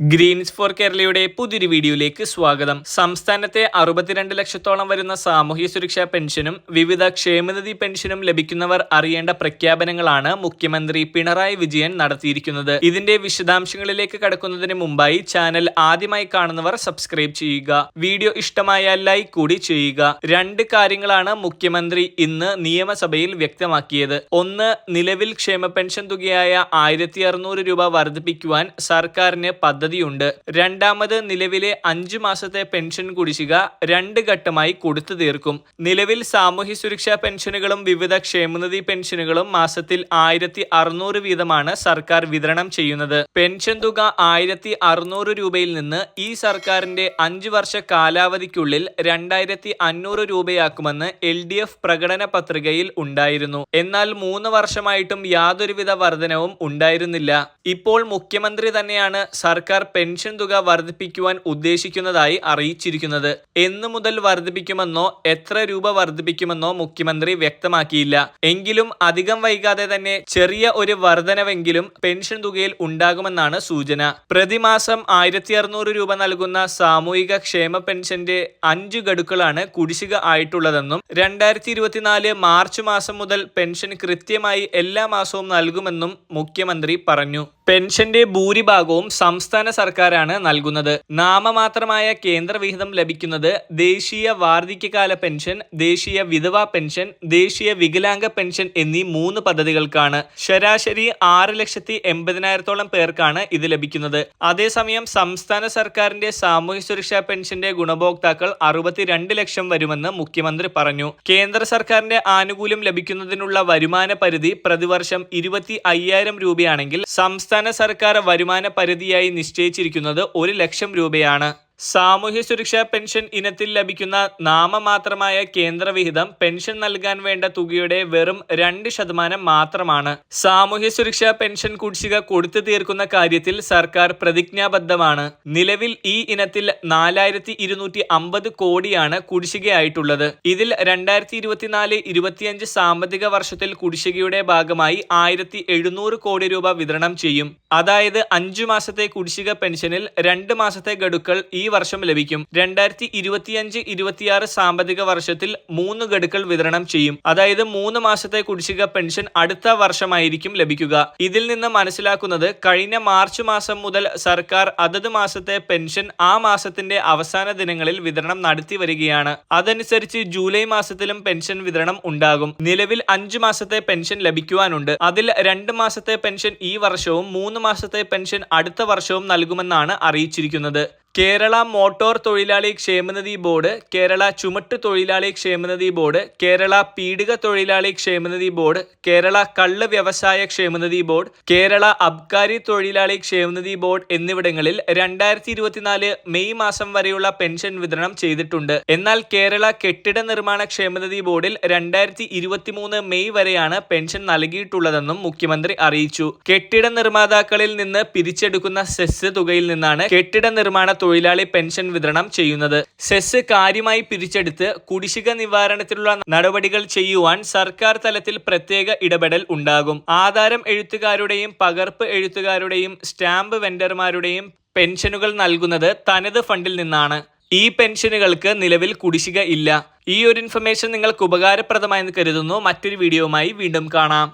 Green's four കേരളയുടെ പുതിയൊരു വീഡിയോയിലേക്ക് സ്വാഗതം. സംസ്ഥാനത്തെ അറുപത്തിരണ്ട് ലക്ഷത്തോളം വരുന്ന സാമൂഹ്യ സുരക്ഷാ പെൻഷനും വിവിധ ക്ഷേമനിധി പെൻഷനും ലഭിക്കുന്നവർ അറിയേണ്ട പ്രഖ്യാപനങ്ങളാണ് മുഖ്യമന്ത്രി പിണറായി വിജയൻ നടത്തിയിരിക്കുന്നത്. ഇതിന്റെ വിശദാംശങ്ങളിലേക്ക് കടക്കുന്നതിന് മുമ്പായി ചാനൽ ആദ്യമായി കാണുന്നവർ സബ്സ്ക്രൈബ് ചെയ്യുക. വീഡിയോ ഇഷ്ടമായ ലൈക്ക് കൂടി ചെയ്യുക. രണ്ട് കാര്യങ്ങളാണ് മുഖ്യമന്ത്രി ഇന്ന് നിയമസഭയിൽ വ്യക്തമാക്കിയത്. ഒന്ന് നിലവിൽ ക്ഷേമ പെൻഷൻ തുകയായ ആയിരത്തി രൂപ വർദ്ധിപ്പിക്കുവാൻ സർക്കാരിന് പദ്ധതിയുണ്ട് രണ്ടാമത് നിലവിലെ അഞ്ചു മാസത്തെ പെൻഷൻ കുടിശ്ശിക രണ്ട് ഘട്ടമായി കൊടുത്തു തീർക്കും. നിലവിൽ സാമൂഹ്യ സുരക്ഷാ പെൻഷനുകളും വിവിധ ക്ഷേമനിധി പെൻഷനുകളും മാസത്തിൽ ആയിരത്തി അറുന്നൂറ് വീതമാണ് സർക്കാർ വിതരണം ചെയ്യുന്നത്. പെൻഷൻ തുക ആയിരത്തി അറുന്നൂറ് രൂപയിൽ നിന്ന് ഈ സർക്കാരിന്റെ അഞ്ചു വർഷ കാലാവധിക്കുള്ളിൽ രണ്ടായിരത്തി അഞ്ഞൂറ് രൂപയാക്കുമെന്ന് എൽ ഡി എഫ് പ്രകടന പത്രികയിൽ ഉണ്ടായിരുന്നു. എന്നാൽ മൂന്ന് വർഷമായിട്ടും യാതൊരുവിധ വർധനവും ഉണ്ടായിരുന്നില്ല. ഇപ്പോൾ മുഖ്യമന്ത്രി തന്നെയാണ് സർക്കാർ പെൻഷൻ തുക വർദ്ധിപ്പിക്കുവാൻ ഉദ്ദേശിക്കുന്നതായി അറിയിച്ചിരിക്കുന്നത്. എന്നു മുതൽ വർദ്ധിപ്പിക്കുമെന്നോ എത്ര രൂപ വർദ്ധിപ്പിക്കുമെന്നോ മുഖ്യമന്ത്രി വ്യക്തമാക്കിയില്ല. എങ്കിലും അധികം വൈകാതെ തന്നെ ചെറിയ ഒരു വർധനവെങ്കിലും പെൻഷൻ തുകയിൽ ഉണ്ടാകുമെന്നാണ് സൂചന. പ്രതിമാസം ആയിരത്തി അറുന്നൂറ് രൂപ നൽകുന്ന സാമൂഹിക ക്ഷേമ പെൻഷന്റെ അഞ്ചു ഗഡുക്കളാണ് കുടിശ്ശിക ആയിട്ടുള്ളതെന്നും രണ്ടായിരത്തി ഇരുപത്തിനാല് മാർച്ച് മാസം മുതൽ പെൻഷൻ കൃത്യമായി എല്ലാ മാസവും നൽകുമെന്നും മുഖ്യമന്ത്രി പറഞ്ഞു. പെൻഷന്റെ ഭൂരിഭാഗവും സംസ്ഥാന സർക്കാരാണ് നൽകുന്നത്. നാമമാത്രമായ കേന്ദ്രവിഹിതം ലഭിക്കുന്നത് ദേശീയ വാർദ്ധക്യകാല പെൻഷൻ ദേശീയ വിധവാ പെൻഷൻ ദേശീയ വികലാംഗ പെൻഷൻ എന്നീ മൂന്ന് പദ്ധതികൾക്കാണ്. ശരാശരി ആറ് ലക്ഷത്തി എൺപതിനായിരത്തോളം പേർക്കാണ് ഇത് ലഭിക്കുന്നത്. അതേസമയം സംസ്ഥാന സർക്കാരിന്റെ സാമൂഹ്യ സുരക്ഷാ പെൻഷന്റെ ഗുണഭോക്താക്കൾ അറുപത്തിരണ്ട് ലക്ഷം വരുമെന്ന് മുഖ്യമന്ത്രി പറഞ്ഞു. കേന്ദ്ര സർക്കാരിന്റെ ആനുകൂല്യം ലഭിക്കുന്നതിനുള്ള വരുമാന പരിധി പ്രതിവർഷം ഇരുപത്തി അയ്യായിരം രൂപയാണെങ്കിൽ സംസ്ഥാന സർക്കാർ വരുമാന പരിധിയായി നിശ്ചയിച്ചിരിക്കുന്നത് ഒരു ലക്ഷം രൂപയാണ്. സാമൂഹ്യ സുരക്ഷാ പെൻഷൻ ഇനത്തിൽ ലഭിക്കുന്ന നാമമാത്രമായ കേന്ദ്രവിഹിതം പെൻഷൻ നൽകാൻ വേണ്ട തുകയുടെ വെറും രണ്ട് ശതമാനം മാത്രമാണ്. സാമൂഹ്യ സുരക്ഷാ പെൻഷൻ കുടിശ്ശിക കൊടുത്തു തീർക്കുന്ന കാര്യത്തിൽ സർക്കാർ പ്രതിജ്ഞാബദ്ധമാണ്. നിലവിൽ ഈ ഇനത്തിൽ നാലായിരത്തി ഇരുന്നൂറ്റി അമ്പത് കോടിയാണ് കുടിശ്ശികയായിട്ടുള്ളത്. ഇതിൽ രണ്ടായിരത്തി ഇരുപത്തിനാല് ഇരുപത്തിയഞ്ച് സാമ്പത്തിക വർഷത്തിൽ കുടിശ്ശികയുടെ ഭാഗമായി ആയിരത്തി എഴുന്നൂറ് കോടി രൂപ വിതരണം ചെയ്യും. അതായത് അഞ്ചു മാസത്തെ കുടിശ്ശിക പെൻഷനിൽ രണ്ട് മാസത്തെ ഗഡുക്കൾ ഈ വർഷം ലഭിക്കും. രണ്ടായിരത്തി ഇരുപത്തിയഞ്ച് ഇരുപത്തിയാറ് സാമ്പത്തിക വർഷത്തിൽ മൂന്ന് ഗഡുക്കൾ വിതരണം ചെയ്യും. അതായത് മൂന്ന് മാസത്തെ കുടിശ്ശിക പെൻഷൻ അടുത്ത വർഷമായിരിക്കും ലഭിക്കുക. ഇതിൽ നിന്ന് മനസ്സിലാക്കുന്നത് കഴിഞ്ഞ മാർച്ച് മാസം മുതൽ സർക്കാർ അതത് മാസത്തെ പെൻഷൻ ആ മാസത്തിന്റെ അവസാന ദിനങ്ങളിൽ വിതരണം നടത്തി വരികയാണ്. അതനുസരിച്ച് ജൂലൈ മാസത്തിലും പെൻഷൻ വിതരണം ഉണ്ടാകും. നിലവിൽ അഞ്ചു മാസത്തെ പെൻഷൻ ലഭിക്കുവാനുണ്ട്. അതിൽ രണ്ട് മാസത്തെ പെൻഷൻ ഈ വർഷവും മൂന്ന് മാസത്തെ പെൻഷൻ അടുത്ത വർഷവും നൽകുമെന്നാണ് അറിയിച്ചിരിക്കുന്നത് കേരള മോട്ടോർ തൊഴിലാളി ക്ഷേമനിധി ബോർഡ് കേരള ചുമട്ട് തൊഴിലാളി ക്ഷേമനിധി ബോർഡ് കേരള പീഡിക തൊഴിലാളി ക്ഷേമനിധി ബോർഡ് കേരള കള്ള് വ്യവസായ ക്ഷേമനിധി ബോർഡ് കേരള അബ്കാരി തൊഴിലാളി ക്ഷേമനിധി ബോർഡ് എന്നിവിടങ്ങളിൽ രണ്ടായിരത്തി ഇരുപത്തിനാല് മെയ് മാസം വരെയുള്ള പെൻഷൻ വിതരണം ചെയ്തിട്ടുണ്ട്. എന്നാൽ കേരള കെട്ടിട നിർമ്മാണ ക്ഷേമനിധി ബോർഡിൽ രണ്ടായിരത്തി ഇരുപത്തിമൂന്ന് മെയ് വരെയാണ് പെൻഷൻ നൽകിയിട്ടുള്ളതെന്നും മുഖ്യമന്ത്രി അറിയിച്ചു. കെട്ടിട നിർമ്മാതാക്കളിൽ നിന്ന് പിരിച്ചെടുക്കുന്ന സെസ് തുകയിൽ നിന്നാണ് കെട്ടിട നിർമ്മാണ തൊഴിലാളി പെൻഷൻ വിതരണം ചെയ്യുന്നത്. സെസ് കാര്യമായി പിരിച്ചെടുത്ത് കുടിശ്ശിക നിവാരണത്തിലുള്ള നടപടികൾ ചെയ്യുവാൻ സർക്കാർ തലത്തിൽ പ്രത്യേക ഇടപെടൽ ഉണ്ടാകും. ആധാരം എഴുത്തുകാരുടെയും പകർപ്പ് എഴുത്തുകാരുടെയും സ്റ്റാമ്പ് വെണ്ടർമാരുടെയും പെൻഷനുകൾ നൽകുന്നത് തനത് ഫണ്ടിൽ നിന്നാണ്. ഈ പെൻഷനുകൾക്ക് നിലവിൽ കുടിശ്ശിക ഇല്ല. ഈ ഒരു ഇൻഫർമേഷൻ നിങ്ങൾക്ക് ഉപകാരപ്രദമായെന്ന് കരുതുന്നു. മറ്റൊരു വീഡിയോയുമായി വീണ്ടും കാണാം.